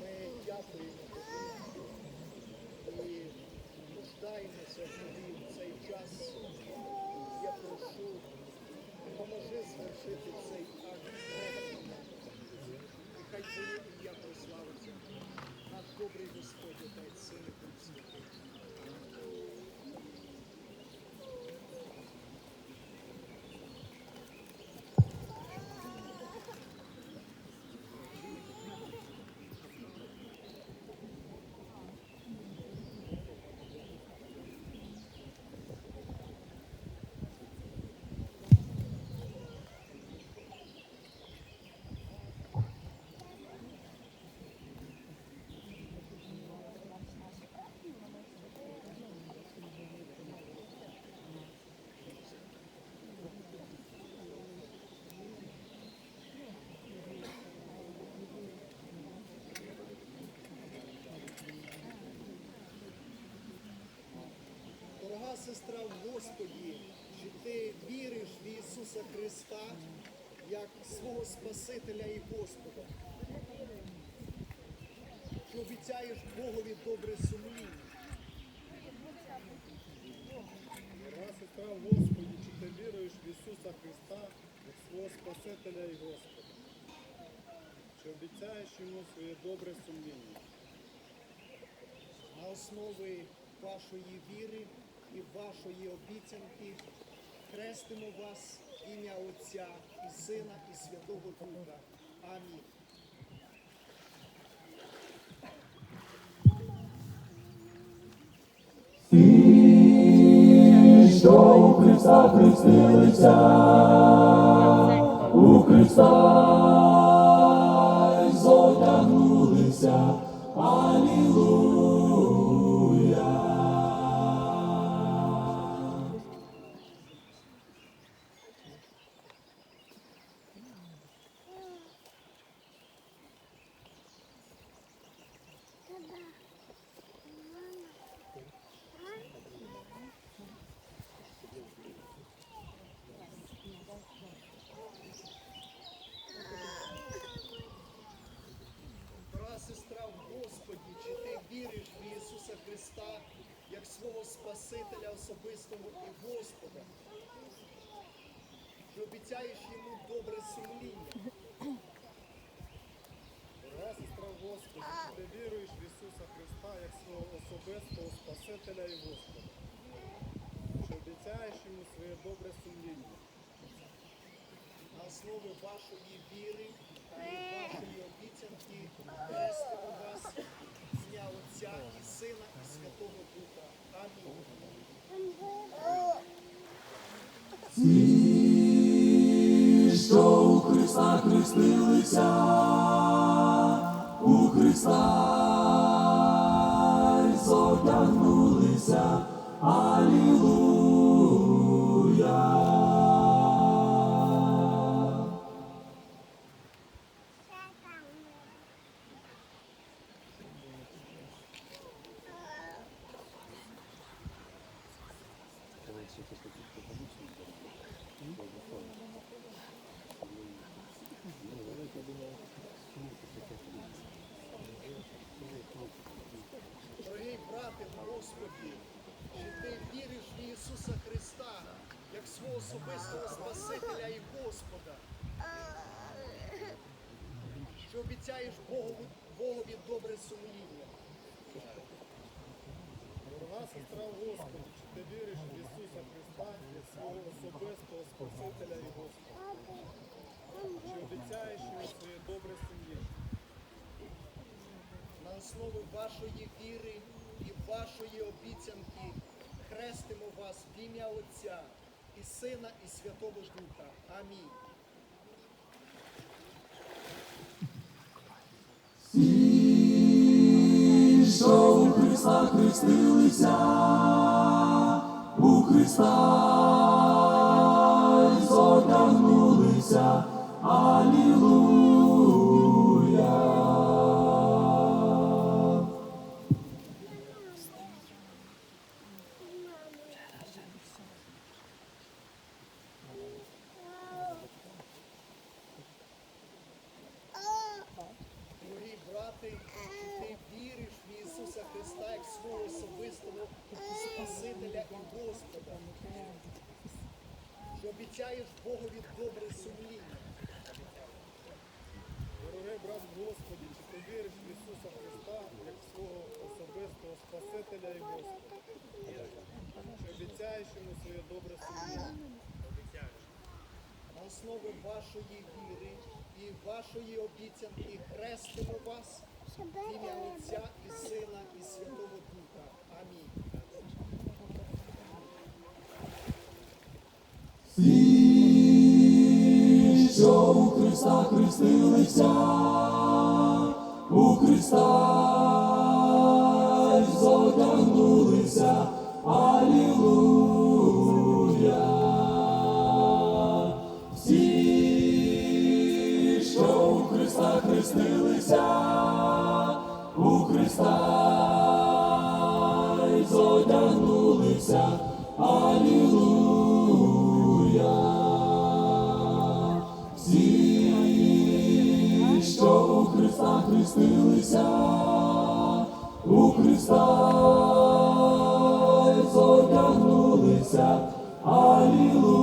Ми дякуємо і нуждаємося в тобі Господі, чи ти віриш в Ісуса Христа як свого Спасителя і Господа? Чи обіцяєш Богові добре сумління? Дорога сестра в Господі, чи ти віруєш в Ісуса Христа як свого Спасителя і Господа? Чи обіцяєш йому своє добре сумління? На основі вашої віри і вашої обіцянки хрестимо вас ім'я Отця і Сина і Святого Духа. Амінь. що у Христа хрестилися, у Христа й зодягнулися. Алілуя. Дорога сестра в Господі, чи ти віриш в Ісуса Христа як свого Спасителя особистого і Господа? Чи обіцяєш йому добре сумління? Дорога сестра чи ти віруєш в Ісуса Христа як свого особистого Спасителя і Господа? Чи обіцяєш йому своє добре сумління? На основі вашої віри і вашої обіцянки хрестимо вас в ім'я Отця і Сина і Святого Духа. Амінь. Ті, що у Христа хрестилися, у Христа й зодягнулися. Алілуя. Дорогий брате в Господі, ти віриш в Ісуса Христа як свого особистого Спасителя і Господа? Чи обіцяєш Богу, Богові добре сумління? Дорога сестра в Господі, чи ти віриш в Ісуса Христа як свого особистого Спасителя і Господа? Чи обіцяєш йому своє добре сумління? На вашої віри і вашої обіцянки хрестимо вас в ім'я Отця і Сина і Святого Духа. Амінь. Що у Христа хрестилися, у Христа Спасителя і Господа, що обіцяєш Богові добре сумління. Дорогий брат Господі, чи ти віриш в Ісуса Христа як свого особистого Спасителя і Господа? Чи обіцяєш йому своє добре сумління? Обіцяєш. На основі вашої віри і вашої обіцянки хрестимо вас ім'я Отця і Сина і Святого Духа. Амінь. Всі, що у Христа хрестилися, у Христа зодягнулися. Алілуя. Всі, що у Христа хрестилися, у Христа й зодягнулися. Алілуя. Всі, що у Христа хрестилися, у Христа й зодягнулися. Алілуя.